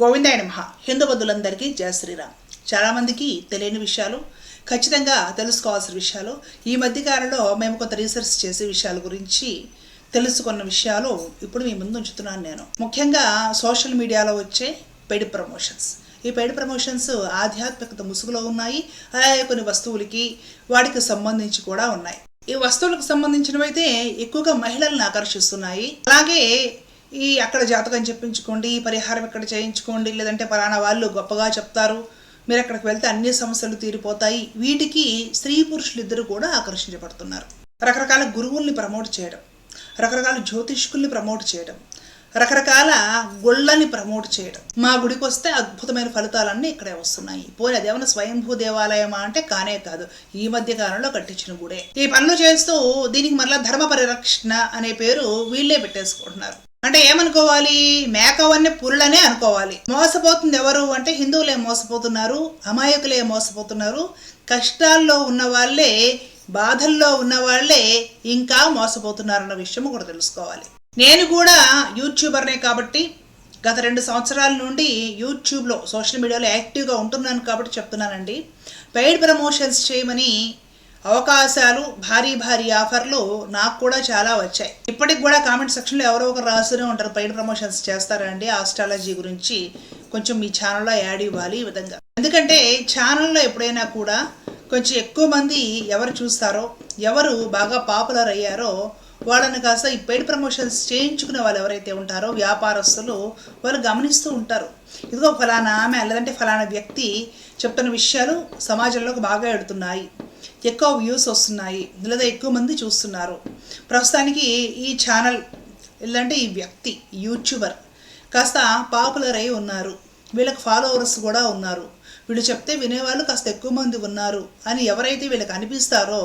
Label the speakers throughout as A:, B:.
A: గోవిందాయ నమ. హిందూ బంధువులందరికీ జయ శ్రీరామ్. చాలామందికి తెలియని విషయాలు ఖచ్చితంగా తెలుసుకోవాల్సిన విషయాలు ఈ మధ్య కాలంలో మేము కొంత రీసెర్చ్ చేసే విషయాల గురించి తెలుసుకున్న విషయాలు ఇప్పుడు మీ ముందు ఉంచుతున్నాను నేను. ముఖ్యంగా సోషల్ మీడియాలో వచ్చే పెయిడ్ ప్రమోషన్స్ ఈ పెయిడ్ ప్రమోషన్స్ ఆధ్యాత్మికత ముసుగులో ఉన్నాయి అలాగే కొన్ని వస్తువులకి వాటికి సంబంధించి కూడా ఉన్నాయి. ఈ వస్తువులకు సంబంధించినవైతే అయితే ఎక్కువగా మహిళలను ఆకర్షిస్తున్నాయి. అలాగే ఈ అక్కడ జాతకం చెప్పించుకోండి ఈ పరిహారం ఇక్కడ చేయించుకోండి లేదంటే పలానా వాళ్ళు గొప్పగా చెప్తారు. మీరు అక్కడికి వెళ్తే అన్ని సమస్యలు తీరిపోతాయి. వీటికి స్త్రీ పురుషులు ఇద్దరు కూడా ఆకర్షించబడుతున్నారు. రకరకాల గురువుల్ని ప్రమోట్ చేయడం రకరకాల జ్యోతిష్కుల్ని ప్రమోట్ చేయడం రకరకాల గుళ్ళని ప్రమోట్ చేయడం. మా గుడికి వస్తే అద్భుతమైన ఫలితాలన్నీ ఇక్కడే వస్తున్నాయి. పోనీ అదేమన్నా స్వయంభూ దేవాలయమా అంటే కానే కాదు. ఈ మధ్య కాలంలో కట్టించిన గుడే. ఈ పనులు చేస్తూ దీనికి మరలా ధర్మ పరిరక్షణ అనే పేరు వీళ్ళే పెట్టేసుకుంటున్నారు. అంటే ఏమనుకోవాలి? మేకవన్నీ పురులనే అనుకోవాలి. మోసపోతుంది ఎవరు అంటే హిందువులే మోసపోతున్నారు అమాయకులే మోసపోతున్నారు. కష్టాల్లో ఉన్న వాళ్ళే బాధల్లో ఉన్న వాళ్ళే ఇంకా మోసపోతున్నారన్న విషయం కూడా తెలుసుకోవాలి. నేను కూడా యూట్యూబర్నే కాబట్టి గత రెండు సంవత్సరాల నుండి యూట్యూబ్లో సోషల్ మీడియాలో యాక్టివ్గా ఉంటున్నాను కాబట్టి చెప్తున్నానండి. పెయిడ్ ప్రమోషన్స్ చేయమని అవకాశాలు భారీ భారీ ఆఫర్లు నాకు కూడా చాలా వచ్చాయి. ఇప్పటికి కూడా కామెంట్ సెక్షన్లో ఎవరో ఒకరు రాస్తూనే ఉంటారు. పెయిడ్ ప్రమోషన్స్ చేస్తారండి. ఆస్ట్రాలజీ గురించి కొంచెం మీ ఛానల్లో యాడ్ ఇవ్వాలి ఈ విధంగా. ఎందుకంటే ఛానల్లో ఎప్పుడైనా కూడా కొంచెం ఎక్కువ మంది ఎవరు చూస్తారో ఎవరు బాగా పాపులర్ అయ్యారో వాళ్ళని కాస్త ఈ పెయిడ్ ప్రమోషన్స్ చేయించుకునే వాళ్ళు ఎవరైతే ఉంటారో వ్యాపారస్తులు వాళ్ళు గమనిస్తూ ఉంటారు. ఇదిగో ఫలానా ఆమె లేదంటే ఫలానా వ్యక్తి చెప్తున్న విషయాలు సమాజంలోకి బాగా ఎడుతున్నాయి. ఎక్కువ వ్యూస్ వస్తున్నాయి. లేదా ఎక్కువ మంది చూస్తున్నారు. ప్రస్తుతానికి ఈ ఛానల్ లేదంటే ఈ వ్యక్తి యూట్యూబర్ కాస్త పాపులర్ అయి ఉన్నారు. వీళ్ళకి ఫాలోవర్స్ కూడా ఉన్నారు. వీళ్ళు చెప్తే వినేవాళ్ళు కాస్త ఎక్కువ మంది ఉన్నారు అని ఎవరైతే వీళ్ళకి అనిపిస్తారో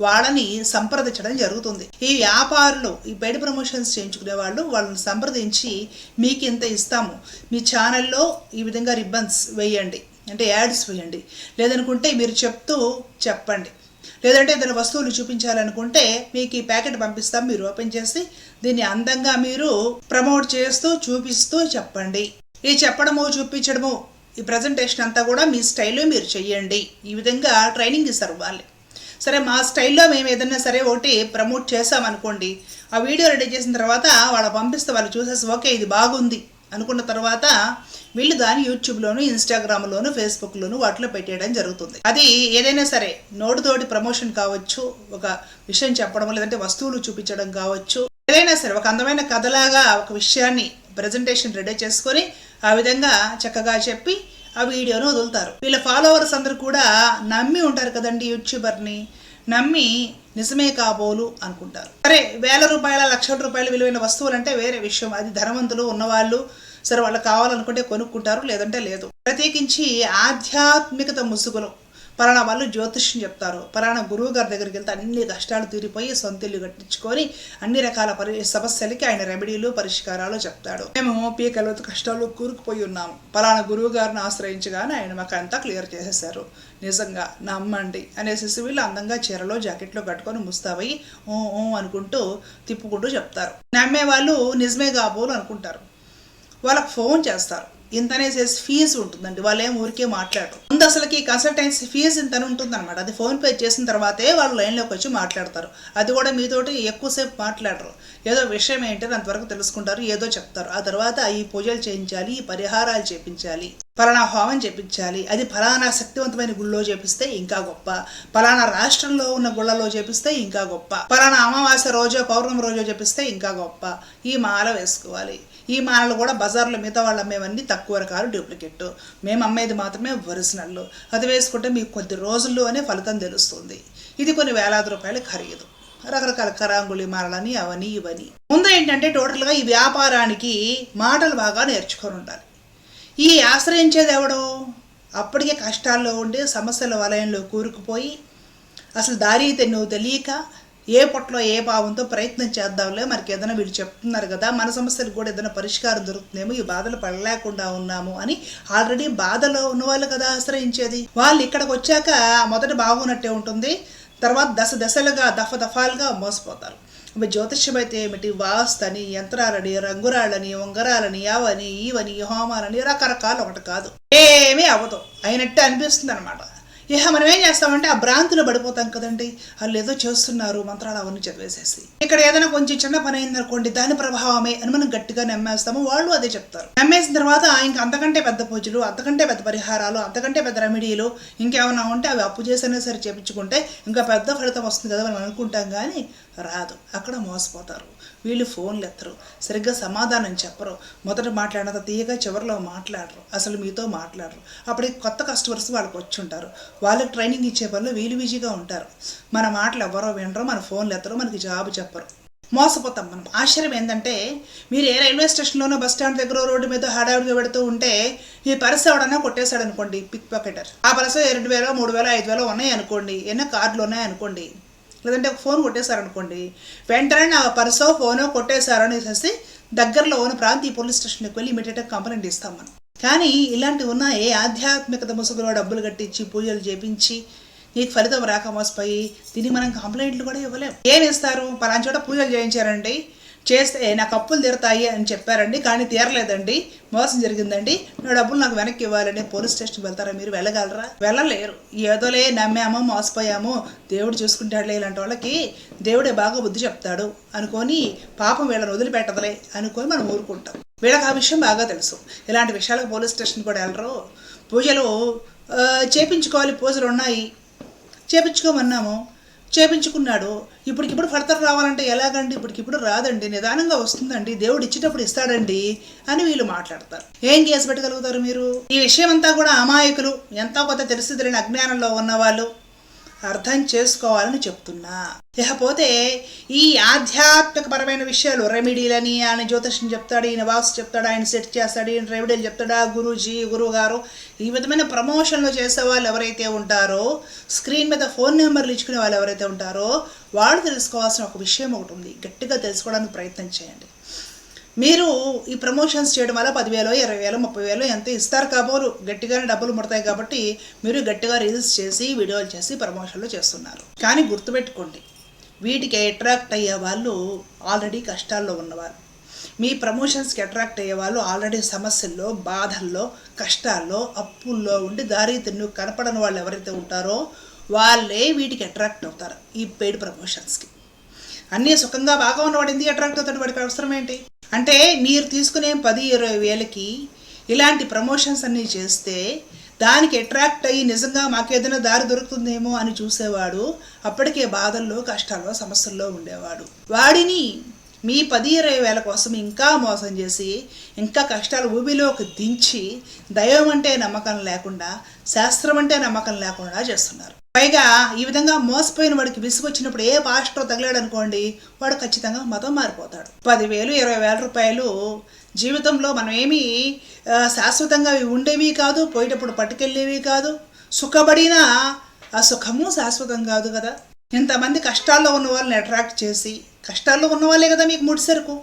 A: వాళ్ళని సంప్రదించడం జరుగుతుంది. ఈ వ్యాపారులు ఈ బయట ప్రమోషన్స్ చేయించుకునే వాళ్ళు వాళ్ళని సంప్రదించి మీకు ఇంత ఇస్తాము. మీ ఛానల్లో ఈ విధంగా రిబ్బన్స్ వేయండి. అంటే యాడ్స్ వేయండి. లేదనుకుంటే మీరు చెప్తూ చెప్పండి. లేదంటే ఏదైనా వస్తువులు చూపించాలనుకుంటే మీకు ఈ ప్యాకెట్ పంపిస్తాం మీరు ఓపెన్ చేసి దీన్ని అందంగా మీరు ప్రమోట్ చేస్తూ చూపిస్తూ చెప్పండి. ఈ చెప్పడము చూపించడము ఈ ప్రజెంటేషన్ అంతా కూడా మీ స్టైల్లో మీరు చెయ్యండి. ఈ విధంగా ట్రైనింగ్ ఇస్తారు వాళ్ళు సరే మా స్టైల్లో మేము ఏదైనా సరే ఒకటి ప్రమోట్ చేసామనుకోండి ఆ వీడియో రెడీ చేసిన తర్వాత వాళ్ళ పంపిస్తే వాళ్ళు చూసేసి ఓకే ఇది బాగుంది. అనుకున్న తర్వాత వీళ్ళు దాన్ని యూట్యూబ్లోను ఇన్స్టాగ్రామ్లోను ఫేస్బుక్లోను వాటిలో పెట్టేయడం జరుగుతుంది. అది ఏదైనా సరే నోటితోటి ప్రమోషన్ కావచ్చు ఒక విషయం చెప్పడం లేదంటే వస్తువులు చూపించడం కావచ్చు ఏదైనా సరే ఒక అందమైన కథలాగా ఒక విషయాన్ని ప్రజెంటేషన్ రెడీ చేసుకొని ఆ విధంగా చక్కగా చెప్పి ఆ వీడియోను వదులుతారు. వీళ్ళ ఫాలోవర్స్ అందరు కూడా నమ్మి ఉంటారు కదండి యూట్యూబర్ని నమ్మి నిజమే కాబోలు అనుకుంటారు. సరే వేల రూపాయల లక్షల రూపాయల విలువైన వస్తువులు అంటే వేరే విషయం. అది ధనవంతులు ఉన్నవాళ్ళు సరే వాళ్ళకి కావాలనుకుంటే కొనుక్కుంటారు లేదంటే లేదు. ప్రత్యేకించి ఆధ్యాత్మికత ముసుగులు పలానా వాళ్ళు జ్యోతిష్యం చెప్తారు. పలానా గురువు గారి దగ్గరికి వెళ్తే అన్ని కష్టాలు తీరిపోయి సొంతిల్లు కట్టించుకొని అన్ని రకాల పరి సమస్యలకి ఆయన రెమెడీలు పరిష్కారాలు చెప్తాడు. మేము పీకలు కష్టాలు కూరుకుపోయి ఉన్నాము పలానా గురువు గారిని ఆశ్రయించగానే ఆయన మాకు అంతా క్లియర్ చేసేసారు నిజంగా నమ్మండి అనేసి వీళ్ళు అందంగా చీరలో జాకెట్లో కట్టుకొని ముస్తావయ్యి ఓ ఓ అనుకుంటూ తిప్పుకుంటూ చెప్తారు. నమ్మే వాళ్ళు నిజమే కాబోలు అనుకుంటారు. వాళ్ళకి ఫోన్ చేస్తారు. ఇంతనేసేసి ఫీజు ఉంటుందండి. వాళ్ళు ఏం ఊరికే మాట్లాడరు. ముందు అసలుకి కన్సల్టెన్సీ ఫీజు ఇంత ఉంటుంది అనమాట అది ఫోన్ పే చేసిన తర్వాతే వాళ్ళు లైన్లోకి వచ్చి మాట్లాడతారు. అది కూడా మీతోటి ఎక్కువసేపు మాట్లాడరు. ఏదో విషయం ఏంటని అంతవరకు తెలుసుకుంటారు. ఏదో చెప్తారు. ఆ తర్వాత ఈ పూజలు చేయించాలి ఈ పరిహారాలు చేయించాలి ఫలానా హోమం చేపించాలి అది ఫలానా శక్తివంతమైన గుళ్ళో చేపిస్తే ఇంకా గొప్ప. ఫలానా రాష్ట్రంలో ఉన్న గుళ్ళలో చేపిస్తే ఇంకా గొప్ప. ఫలానా అమావాస్య రోజో పౌర్ణమి రోజో చేపిస్తే ఇంకా గొప్ప. ఈ మాల వేసుకోవాలి. ఈ మాలలు కూడా బజార్లో మిగతా వాళ్ళు అమ్మేవన్నీ తక్కువ రకాలు డూప్లికేట్ మేము అమ్మేది మాత్రమే ఒరిజినల్ అది వేసుకుంటే మీకు కొద్ది రోజుల్లోనే ఫలితం తెలుస్తుంది. ఇది కొన్ని వేలాది రూపాయలు ఖరీదు. రకరకాల కరాంగులి మాలలని అవని ఇవని. ముందు ఏంటంటే టోటల్గా ఈ వ్యాపారానికి మాటలు బాగా నేర్చుకొని ఉండాలి. ఈ ఆశ్రయించేది ఎవడో అప్పటికే కష్టాల్లో ఉండి సమస్యల వలయంలో కూరుకుపోయి అసలు దారి నువ్వు తెలియక ఏ పొట్లో ఏ భావంతో ప్రయత్నం చేద్దాంలే మనకి ఏదైనా వీళ్ళు చెప్తున్నారు కదా మన సమస్యలకు కూడా ఏదైనా పరిష్కారం దొరుకుతుందేమో ఈ బాధలు పడలేకుండా ఉన్నాము అని ఆల్రెడీ బాధలో ఉన్న వాళ్ళు కదా ఆశ్రయించేది. వాళ్ళు ఇక్కడికి వచ్చాక మొదట బాగున్నట్టే ఉంటుంది. తర్వాత దశ దశలుగా దఫ దఫాలుగా మోసపోతారు. జ్యోతిష్యం అయితే ఏమిటి? వాస్తని అని యంత్రాలని రంగురాళ్ళని ఉంగరాలని అవని ఇవని హోమాలని రకరకాలు ఒకటి కాదు. ఏమీ అవ్వదు. అయినట్టు అనిపిస్తుంది అనమాట ఇహ మనం ఏం చేస్తామంటే ఆ భ్రాంతిలో పడిపోతాం కదండి. వాళ్ళు ఏదో చేస్తున్నారు మంత్రాలు అవన్నీ చదివేసేసి. ఇక్కడ ఏదైనా కొంచెం చిన్న పని అయిందనుకోండి దాని ప్రభావమే అని మనం గట్టిగా నమ్మేస్తాము. వాళ్ళు అదే చెప్తారు. నమ్మేసిన తర్వాత ఇంకా అంతకంటే పెద్ద పూజలు అంతకంటే పెద్ద పరిహారాలు అంతకంటే పెద్ద రెమెడీలు ఇంకేమైనా ఉంటే అవి అప్పు చేసైనా సరే చేపించుకుంటే ఇంకా పెద్ద ఫలితం వస్తుంది కదా మనం అనుకుంటాం. కానీ రాదు. అక్కడ మోసపోతారు. వీళ్ళు ఫోన్లు ఎత్తరు సరిగ్గా సమాధానం చెప్పరు. మొదట మాట్లాడినంత తీయగా చివరిలో మాట్లాడరు. అసలు మీతో మాట్లాడరు. అప్పటికి కొత్త కస్టమర్స్ వాళ్ళకి వచ్చి ఉంటారు వాళ్ళకి ట్రైనింగ్ ఇచ్చే పనులు వీలు బిజీగా ఉంటారు. మన మాటలు ఎవరో వినరు. మన ఫోన్లు ఎత్తరు మనకి జాబ్ చెప్పరు. మోసపోతాం మనం. ఆశ్చర్యం ఏంటంటే మీరు ఏ రైల్వే స్టేషన్లోనో బస్ స్టాండ్ దగ్గర రోడ్డు మీద హడావిడిగా పెడుతూ ఉంటే ఈ పర్స్ ఎవడన్నా కొట్టేశాడు అనుకోండి పిక్ పాకెటర్. ఆ పర్స్ రెండు వేలో మూడు వేలో ఐదు వేలో ఉన్నాయి అనుకోండి ఎన్నో కార్డులు ఉన్నాయి అనుకోండి లేదంటే ఒక ఫోన్ కొట్టేశారనుకోండి వెంటనే నా పర్సో ఫోనో కొట్టేశారు అనేసి దగ్గరలో ఉన్న ప్రాంతీయ పోలీస్ స్టేషన్కి వెళ్ళి ఇమీడియట్గా కంప్లైంట్ ఇస్తాం మనం. కానీ ఇలాంటివి ఉన్న ఏ ఆధ్యాత్మికత ముసుగులో డబ్బులు కట్టించి పూజలు చేపించి నీకు ఫలితం రాక మోసపోయి దీన్ని మనం కంప్లైంట్లు కూడా ఇవ్వలేం. ఏమి ఇస్తారు? పలాంచోట చోట పూజలు చేయించారండి. చేస్తే నాకు అప్పులు తీరుతాయి అని చెప్పారండి. కానీ తీరలేదండి. మోసం జరిగిందండి. నా డబ్బులు నాకు వెనక్కి ఇవ్వాలని పోలీస్ స్టేషన్కి వెళ్తారా? మీరు వెళ్ళగలరా? వెళ్ళలేరు. ఏదోలే నమ్మాము మోసపోయాము. దేవుడు చూసుకుంటాడులే ఇలాంటి వాళ్ళకి. దేవుడే బాగా బుద్ధి చెప్తాడు. అనుకొని పాపం వీళ్ళని వదిలిపెట్టదులే అనుకొని మనం ఊరుకుంటాం. వీళ్ళకి ఆ విషయం బాగా తెలుసు. ఇలాంటి విషయాలకు పోలీస్ స్టేషన్ కూడా వెళ్ళరు. పూజలు చేపించుకోవాలి పూజలు ఉన్నాయి చేపించుకోమన్నాము. చేపించుకున్నాడు. ఇప్పటికిప్పుడు ఫలితం రావాలంటే ఎలాగండి? ఇప్పటికిప్పుడు రాదండి. నిదానంగా వస్తుందండి. దేవుడు ఇచ్చేటప్పుడు ఇస్తాడండి అని వీళ్ళు మాట్లాడతారు. ఏం కేసు పెట్టగలుగుతారు మీరు? ఈ విషయం అంతా కూడా అమాయకులు. ఎంతో కొంత తెలిసి తెలియని అజ్ఞానంలో ఉన్నవాళ్ళు. అర్థం చేసుకోవాలని చెప్తున్నా. ఇకపోతే ఈ ఆధ్యాత్మికపరమైన విషయాలు రెమెడీలని ఆయన జ్యోతిష్యం చెప్తాడు ఈయన వాసు చెప్తాడు ఆయన సెట్ చేస్తాడు ఈయన రెమెడీలు చెప్తాడా గురూజీ గురువుగారు ఈ విధమైన ప్రమోషన్లు చేసే వాళ్ళు ఎవరైతే ఉంటారో స్క్రీన్ మీద ఫోన్ నెంబర్లు ఇచ్చుకునే వాళ్ళు ఎవరైతే ఉంటారో వాళ్ళు తెలుసుకోవాల్సిన ఒక విషయం ఒకటి ఉంది. గట్టిగా తెలుసుకోవడానికి ప్రయత్నం చేయండి. మీరు ఈ ప్రమోషన్స్ చేయడం వల్ల పదివేలు ఇరవై వేలు ముప్పై వేలు ఎంత ఇస్తారు కాబోలు గట్టిగానే డబ్బులు ముడతాయి కాబట్టి మీరు గట్టిగా రీల్స్ చేసి వీడియోలు చేసి ప్రమోషన్లు చేస్తున్నారు. కానీ గుర్తుపెట్టుకోండి వీటికి అట్రాక్ట్ అయ్యే వాళ్ళు ఆల్రెడీ కష్టాల్లో ఉన్నవారు. మీ ప్రమోషన్స్కి అట్రాక్ట్ అయ్యే వాళ్ళు ఆల్రెడీ సమస్యల్లో బాధల్లో కష్టాల్లో అప్పుల్లో ఉండి దారి తిన్ను కనపడని వాళ్ళు ఎవరైతే ఉంటారో వాళ్ళే వీటికి అట్రాక్ట్ అవుతారు ఈ పెయిడ్ ప్రమోషన్స్కి. అన్నీ సుఖంగా బాగా ఉన్నవాడు ఎందుకు అట్రాక్ట్ అవుతాడు? వాడికి అవసరం ఏంటి? అంటే మీరు తీసుకునే పది ఇరవై వేలకి ఇలాంటి ప్రమోషన్స్ అన్నీ చేస్తే దానికి అట్రాక్ట్ అయ్యి నిజంగా మాకేదైనా దారి దొరుకుతుందేమో అని చూసేవాడు అప్పటికే బాధల్లో కష్టాల్లో సమస్యల్లో ఉండేవాడు. వాడిని మీ పది ఇరవై వేల కోసం ఇంకా మోసం చేసి ఇంకా కష్టాలు ఊబిలోకి దించి దైవం అంటే నమ్మకం లేకుండా శాస్త్రం అంటే నమ్మకం లేకుండా చేస్తున్నారు. పైగా ఈ విధంగా మోసపోయిన వాడికి విసుగొచ్చినప్పుడు ఏ పాస్టర్ తగిలాడు అనుకోండి వాడు ఖచ్చితంగా మతం మారిపోతాడు. పదివేలు ఇరవై వేల రూపాయలు జీవితంలో మనం ఏమీ శాశ్వతంగా అవి ఉండేవి కాదు పోయేటప్పుడు పట్టుకెళ్ళేవి కాదు. సుఖపడినా ఆ సుఖము శాశ్వతం కాదు కదా. ఇంతమంది కష్టాల్లో ఉన్న వాళ్ళని అట్రాక్ట్ చేసి కష్టాల్లో ఉన్న వాళ్ళే కదా మీకు ముడిసరుకు.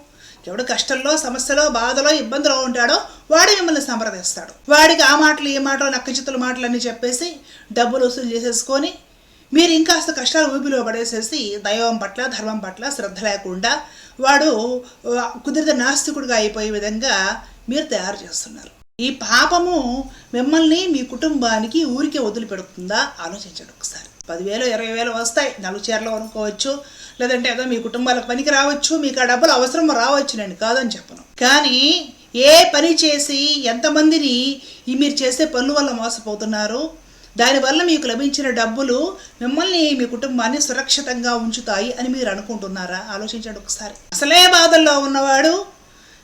A: ఎవడు కష్టంలో సమస్యలో బాధలో ఇబ్బందులో ఉంటాడో వాడు మిమ్మల్ని సంప్రదిస్తాడు. వాడికి ఆ మాటలు ఈ మాటలు నక్కచిత్తుల మాటలు అన్నీ చెప్పేసి డబ్బులు వసూలు చేసేసుకొని మీరు ఇంకాస్త కష్టాలు ఊపిలో పడేసేసి దైవం పట్ల ధర్మం పట్ల శ్రద్ధ లేకుండా వాడు కుదిరిత కుదిరితే నాస్తికుడిగా అయిపోయే విధంగా మీరు తయారు చేస్తున్నారు. ఈ పాపము మిమ్మల్ని మీ కుటుంబానికి ఊరికే వదిలిపెడుతుందా? ఆలోచించండి ఒకసారి. పదివేలు ఇరవై వేలు వస్తాయి. నలుగు చీరలు అనుకోవచ్చు లేదంటే ఏదో మీ కుటుంబాలకు పనికి రావచ్చు మీకు ఆ డబ్బులు అవసరం రావచ్చు నేను కాదని చెప్పను. కానీ ఏ పని చేసి ఎంతమందిని ఈ మీరు చేసే పనుల వల్ల మోసపోతున్నారు? దానివల్ల మీకు లభించిన డబ్బులు మిమ్మల్ని మీ కుటుంబాన్ని సురక్షితంగా ఉంచుతాయి అని మీరు అనుకుంటున్నారా? ఆలోచించండి ఒకసారి. అసలే బాధల్లో ఉన్నవాడు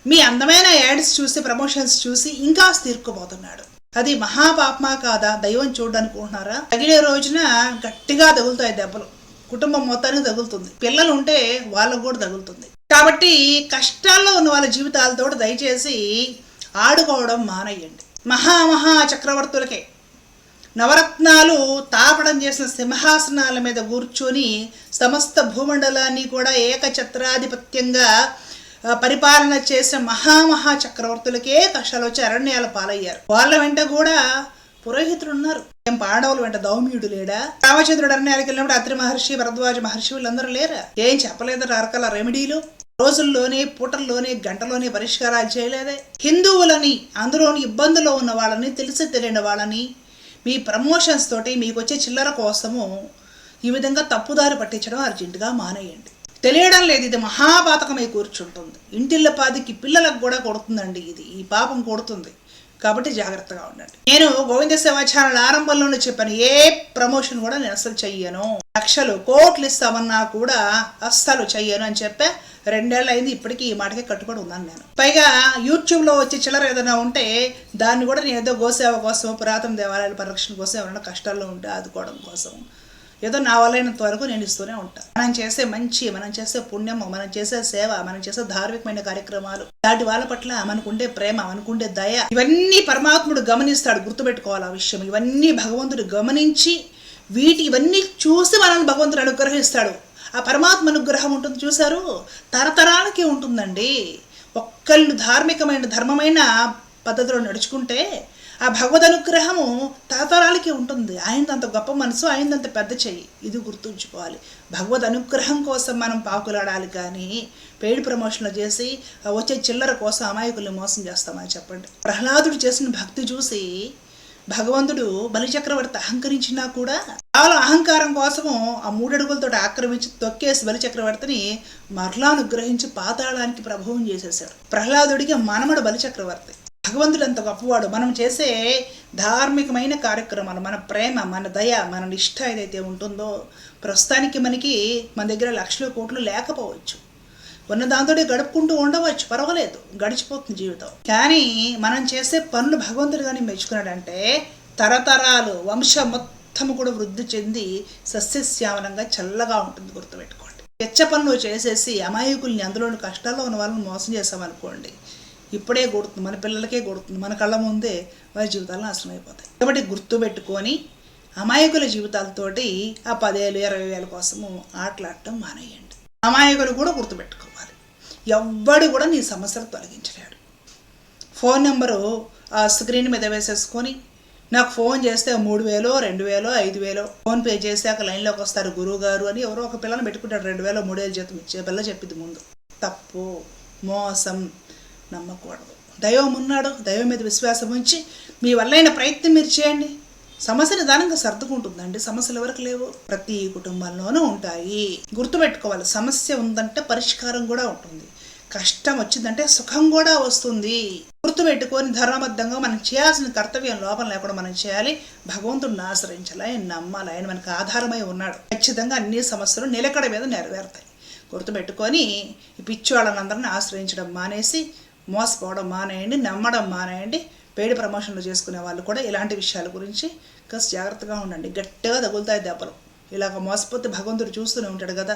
A: మీ అందమైన యాడ్స్ చూసి ప్రమోషన్స్ చూసి ఇంకా తీర్కుపోతున్నాడు అది మహాపాపమా కాదా? దైవం చూడనుకుంటున్నారా తగిలే రోజున గట్టిగా తగులుతాయి దెబ్బలు. కుటుంబం మొత్తానికి తగులుతుంది. పిల్లలు ఉంటే వాళ్ళకు కూడా తగులుతుంది. కాబట్టి కష్టాల్లో ఉన్న వాళ్ళ జీవితాలతో దయచేసి ఆడుకోవడం మానేయండి. మహామహా చక్రవర్తులకే. నవరత్నాలు తాపడం చేసిన సింహాసనాల మీద కూర్చొని సమస్త భూమండలాన్ని కూడా ఏకఛత్రాధిపత్యంగా పరిపాలన చేసిన మహామహా చక్రవర్తులకే కష్టాలు వచ్చి అరణ్యాల పాలయ్యారు. వాళ్ళ వెంట కూడా పురోహితులు ఉన్నారు. పాండవులు వెంట దౌమ్యుడు లేడా? రామచంద్రుడు అరణ్యానికి వెళ్ళినప్పుడు అత్రి మహర్షి భరద్వాజ మహర్షి వీళ్ళందరూ లేరా? ఏం చెప్పలేదు రకరకాల రెమెడీలు? రోజుల్లోనే పూటల్లోనే గంటలోనే పరిష్కారాలు చేయలేదే? హిందువులని అందులోని ఇబ్బందుల్లో ఉన్న వాళ్ళని తెలిసి తెలియని వాళ్ళని మీ ప్రమోషన్స్ తోటి మీకు వచ్చే చిల్లర కోసము ఈ విధంగా తప్పుదారి పట్టించడం అర్జెంటుగా మానేయండి. తెలియడం లేదు ఇది మహాపాతకమై కూర్చుంటుంది. ఇంటిళ్ళ పాదికి పిల్లలకు కూడా కొడుతుందండి ఇది. ఈ పాపం కొడుతుంది. కాబట్టి జాగ్రత్తగా ఉండండి. నేను గోవింద సేవా ఛానల్ ఆరంభంలోనే చెప్పాను ఏ ప్రమోషన్ కూడా నేను అస్సలు చెయ్యను. లక్షలు కోట్లు ఇస్తామన్నా కూడా అస్సలు చెయ్యను అని చెప్పే రెండేళ్ళు అయింది ఇప్పటికీ ఈ మాటకే కట్టుబడి ఉన్నాను నేను. పైగా యూట్యూబ్లో వచ్చే చిల్లర ఏదైనా ఉంటే దాన్ని కూడా నేను ఏదో గోసేవ కోసం పురాతన దేవాలయాల పరిరక్షణ కోసం ఎవరైనా కష్టాల్లో ఉంటే ఆదుకోవడం కోసం ఏదో నా వల్లైనంత వరకు నేను ఇస్తూనే ఉంటాను మనం చేసే మంచి మనం చేసే పుణ్యము మనం చేసే సేవ మనం చేసే ధార్మికమైన కార్యక్రమాలు దాటి వాళ్ళ పట్ల మనకుండే ప్రేమ మనకుండే దయ ఇవన్నీ పరమాత్ముడు గమనిస్తాడు గుర్తుపెట్టుకోవాలి ఆ విషయం. ఇవన్నీ భగవంతుడు గమనించి వీటి ఇవన్నీ చూసి మనల్ని భగవంతుడు అనుగ్రహిస్తాడు. ఆ పరమాత్మ అనుగ్రహం ఉంటుంది చూశారు? తరతరాలకే ఉంటుందండి. ఒక్కళ్ళు ధార్మికమైన ధర్మమైన పద్ధతిలో నడుచుకుంటే ఆ భగవద్ అనుగ్రహము తరతరాలకి ఉంటుంది. ఆయనంత గొప్ప మనసు ఆయనంత పెద్ద చెయ్యి. ఇది గుర్తుంచుకోవాలి. భగవద్ అనుగ్రహం కోసం మనం పాకులాడాలి కానీ పెయిడ్ ప్రమోషన్లు చేసి వచ్చే చిల్లర కోసం అమాయకుల్ని మోసం చేస్తామని చెప్పండి? ప్రహ్లాదుడు చేసిన భక్తి చూసి భగవంతుడు బలిచక్రవర్తి అహంకరించినా కూడా చాలా అహంకారం కోసము ఆ మూడడుగులతో ఆక్రమించి తొక్కేసి బలిచక్రవర్తిని మరలా అనుగ్రహించి పాతాళానికి ప్రభావం చేసేసాడు ప్రహ్లాదుడికి మనమడు బలిచక్రవర్తి. భగవంతుడు అంత గొప్పవాడు మనం చేసే ధార్మికమైన కార్యక్రమాలు మన ప్రేమ మన దయ మన నిష్ఠ ఏదైతే ఉంటుందో ప్రస్తుతానికి మనకి మన దగ్గర లక్షల కోట్లు లేకపోవచ్చు. ఉన్న దాంతో గడుపుకుంటూ ఉండవచ్చు. పర్వాలేదు. గడిచిపోతుంది జీవితం. కానీ మనం చేసే పనులు భగవంతుడు కానీ మెచ్చుకున్నాడంటే తరతరాలు వంశం మొత్తం కూడా వృద్ధి చెంది సస్యశ్యామలంగా చల్లగా ఉంటుంది గుర్తుపెట్టుకోండి. వెచ్చ పనులు చేసేసి అమాయకుల్ని అందులోని కష్టాల్లో ఉన్న వాళ్ళని మోసం చేసామనుకోండి. ఇప్పుడే కొడుతుంది మన పిల్లలకే కొడుతుంది మన కళ్ళ ముందే వారి జీవితాలు నాశనం అయిపోతాయి. కాబట్టి గుర్తుపెట్టుకొని అమాయకుల జీవితాలతోటి ఆ పదేళ్ళు ఇరవై వేల కోసము ఆటలాడటం మానేయండి. అమాయకులు కూడా గుర్తుపెట్టుకోవాలి ఎవ్వడు కూడా నీ సమస్యలు తొలగించలేడు. ఫోన్ నెంబరు ఆ స్క్రీన్ మీద వేసేసుకొని నాకు ఫోన్ చేస్తే మూడు వేలో రెండు వేలో ఐదు వేలో ఫోన్ పే చేశాక లైన్లోకి వస్తారు గురువు గారు అని ఎవరో ఒక పిల్లని పెట్టుకుంటాడు. రెండు వేలో మూడు వేలు జీతం ఇచ్చే పిల్ల చెప్పింది ముందు. తప్పు మోసం నమ్మకూడదు. దైవం ఉన్నాడు దైవం మీద విశ్వాసం ఉంచి మీ వల్లైన ప్రయత్నం మీరు చేయండి. సమస్య నిదానంగా సర్దుకుంటుందండి. సమస్యలు ఎవరికి లేవు? ప్రతి కుటుంబంలోనూ ఉంటాయి. గుర్తుపెట్టుకోవాలి సమస్య ఉందంటే పరిష్కారం కూడా ఉంటుంది. కష్టం వచ్చిందంటే సుఖం కూడా వస్తుంది. గుర్తుపెట్టుకొని ధర్మబద్ధంగా మనం చేయాల్సిన కర్తవ్యం లోపం లేకుండా మనం చేయాలి. భగవంతుడిని ఆశ్రయించాలి? ఆయన నమ్మాలి? ఆయన మనకు ఆధారమై ఉన్నాడు. ఖచ్చితంగా అన్ని సమస్యలు నిలకడ మీద నెరవేరుతాయి. గుర్తుపెట్టుకొని ఈ పిచ్చి వాళ్ళందరినీ ఆశ్రయించడం మానేసి మోసపోవడం మానేయండి నమ్మడం మానేయండి. పేడి ప్రమోషన్లు చేసుకునే వాళ్ళు కూడా ఇలాంటి విషయాల గురించి కాస్త జాగ్రత్తగా ఉండండి. గట్టిగా తగులుతాయి దెబ్బలు. ఇలాగ మోసపోతే భగవంతుడు చూస్తూనే ఉంటాడు కదా.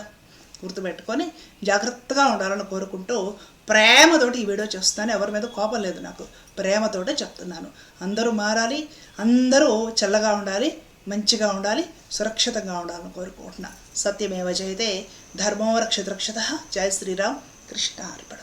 A: గుర్తుపెట్టుకొని జాగ్రత్తగా ఉండాలని కోరుకుంటూ ప్రేమతోటి ఈ వీడియో చేస్తాను ఎవరి మీద కోపం లేదు నాకు. ప్రేమతోటే చెప్తున్నాను. అందరూ మారాలి అందరూ చల్లగా ఉండాలి మంచిగా ఉండాలి సురక్షితంగా ఉండాలని కోరుకుంటున్నాను సత్యమేవ జయతే ధర్మో రక్షత రక్షత. జయ శ్రీరామ్. కృష్ణ అర్పణ